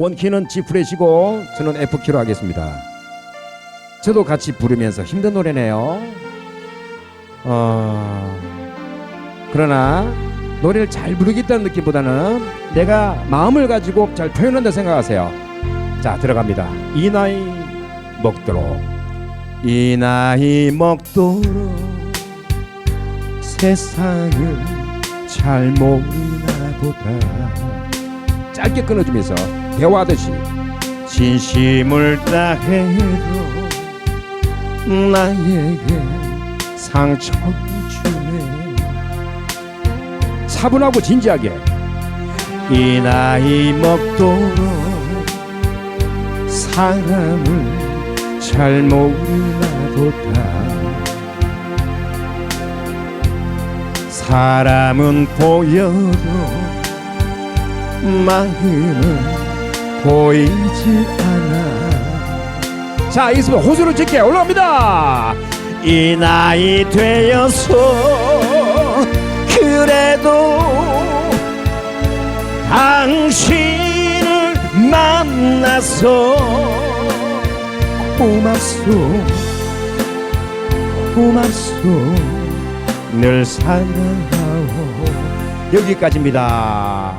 원키는 G 프렛이고 저는 F 키로 하겠습니다. 저도 같이 부르면서 힘든 노래네요. 어 그러나 노래를 잘 부르겠다는 느낌보다는 내가 마음을 가지고 잘 표현한다 생각하세요. 자 들어갑니다. 이 나이 먹도록 이 나이 먹도록 세상을 잘 모르나 보다 짧게 끊어주면서 대화하듯이 진심을 다해도 나에게 상처를 주네. 차분하고 진지하게 이 나이 먹도록 사람을 잘 보다. 사람은 보여도 마음은 보이지 않아. 자 이승 호수를 짙게 올라옵니다. 이 나이 되어서 그래도 당신을 만나서 고맙소 고맙소. 늘 사랑하오. 여기까지입니다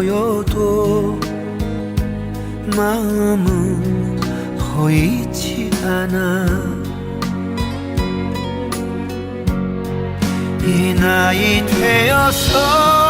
보여도 마음은 보이지 않아. 이 나이 되어서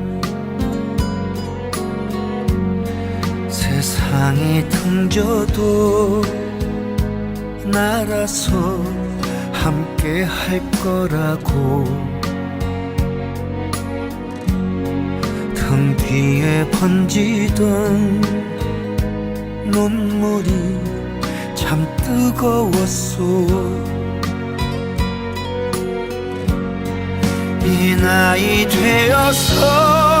세상이 등져도 날아서 함께 할 거라고. 등 뒤에 번지던 눈물이 참 뜨거웠소. 이 나이 되어서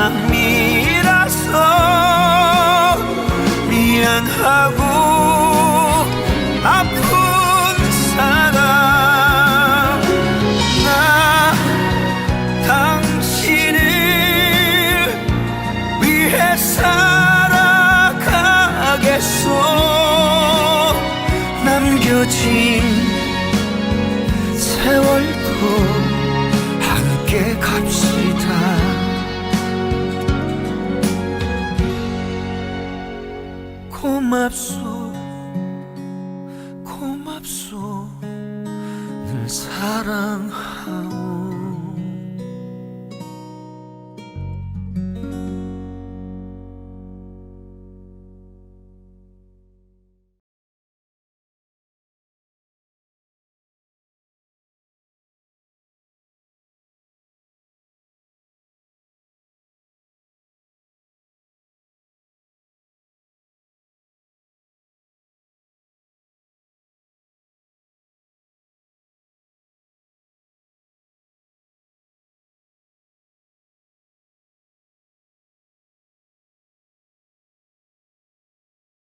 하고 아픈 사람. 나 당신을 위해 살아가겠소. 남겨진 세월도 함께 갑시다 고맙소. 고맙소. 늘 사랑하오